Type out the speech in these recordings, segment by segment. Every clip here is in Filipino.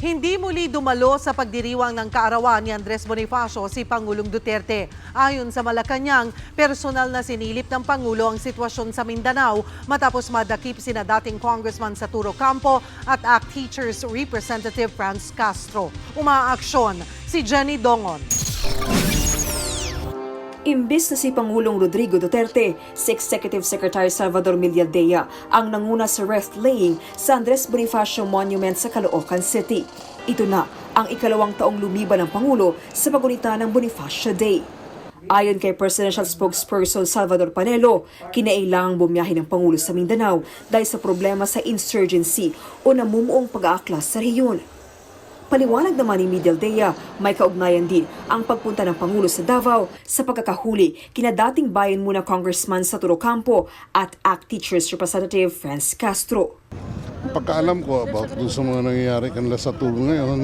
Hindi muli dumalo sa pagdiriwang ng kaarawan ni Andres Bonifacio si Pangulong Duterte. Ayon sa Malacanang, personal na sinilip ng Pangulo ang sitwasyon sa Mindanao matapos madakip sina dating Congressman Saturo Campo at ACT Teachers Representative Franz Castro. Umaaksyon si Jenny Dongon. Imbis na si Pangulong Rodrigo Duterte, si Executive Secretary Salvador Millardea ang nanguna sa wreath laying sa Andres Bonifacio Monument sa Caloocan City. Ito na ang ikalawang taong lumiban ng Pangulo sa pagunita ng Bonifacio Day. Ayon kay Presidential Spokesperson Salvador Panelo, kinailangang bumiyahe ng Pangulo sa Mindanao dahil sa problema sa insurgency o namumuong pag-aaklas sa rehiyon. Paliwanag naman ni Midaldea, may kaugnayan din ang pagpunta ng Pangulo sa Davao sa pagkakahuli kina dating bayan muna Congressman Saturo Campo at ACT Teachers Representative Franz Castro. Pagkaalam ko about dun sa mga nangyayari kanila sa tour ngayon,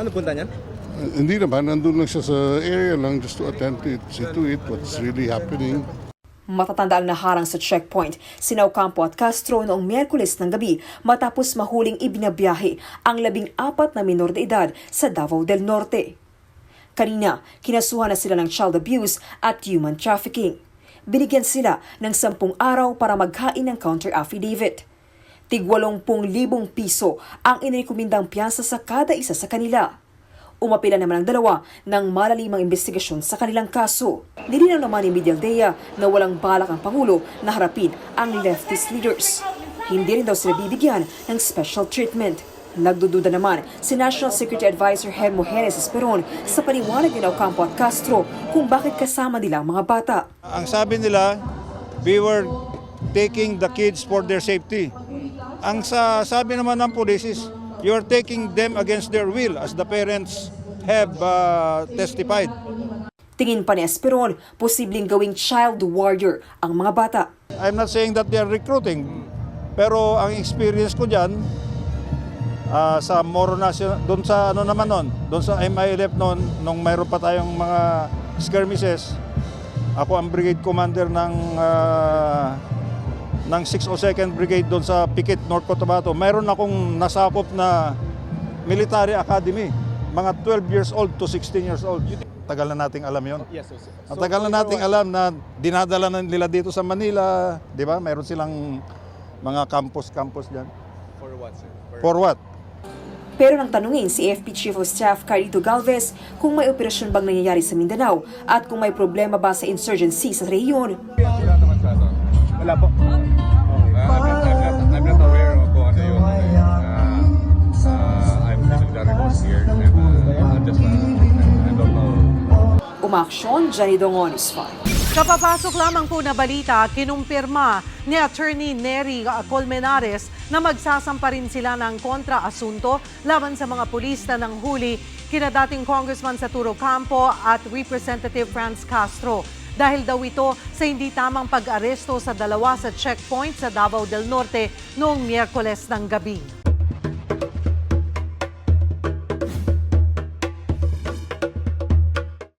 Ano punta niyan? eh, hindi naman, nandun lang siya sa area lang just to attend to it, see to it, what's really happening. Matatanda ang naharang sa checkpoint sina Ocampo at Castro noong Miyerkules ng gabi matapos mahuling ibinabiyahe ang labing apat na minor de edad sa Davao del Norte. Kanina, kinasuhan na sila ng child abuse at human trafficking. Binigyan sila ng sampung araw para maghain ng counter affidavit. Tig 80,000 piso ang inirekomendang piyansa sa kada isa sa kanila. Umapila naman ang dalawa ng malalimang investigasyon sa kanilang kaso. Nilinaw naman ni Medialdea na walang balak ang Pangulo na harapin ang leftist leaders. Hindi rin daw sila bibigyan ng special treatment. Nagdududa naman si National Security Advisor Hermo Jerez Esperon sa paniwanag ni Ocampo at Castro kung bakit kasama nila ang mga bata. Ang sabi nila, we were taking the kids for their safety. Ang sa sabi naman ng police is, you are taking them against their will as the parents have uh, testified. Tingin pa ni Esperon, posibleng gawing child warrior ang mga bata. I'm not saying that they are recruiting, pero ang experience ko dyan, ah, sa Moro National, doon sa ano naman noon, doon sa MILF noon, nung mayroon pa tayong mga skirmishes, ako ang brigade commander ng ah, ng 602nd Brigade doon sa Pikit, North Cotabato. Mayroon akong nasakop na military academy, mga 12 years old to 16 years old. Tagal na nating alam yon. Yes, sir. Ang tagal na nating alam na dinadala na nila dito sa Manila, di ba? Mayroon silang mga campus-campus diyan. For what, sir? For For what? Pero nang tanungin si AFP Chief of Staff Carlito Galvez kung may operasyon bang nangyayari sa Mindanao at kung may problema ba sa insurgency sa rehiyon, Wala po. Uh, I'm, not, I'm, not, I'm not aware of kung ano yun. Uh, uh, I'm remote here. And, uh, just, uh, I don't know. umaksyon, Johnny Dongon is fine. Kapapasok lamang po na balita, kinumpirma ni Attorney Nery Colmenares na magsasampa rin sila ng kontra-asunto laban sa mga pulis na ng huli kina dating Congressman Saturo Campo at Representative Franz Castro. Dahil daw ito sa hindi tamang pag-aresto sa dalawa sa checkpoint sa Davao del Norte noong Miyerkules ng gabi.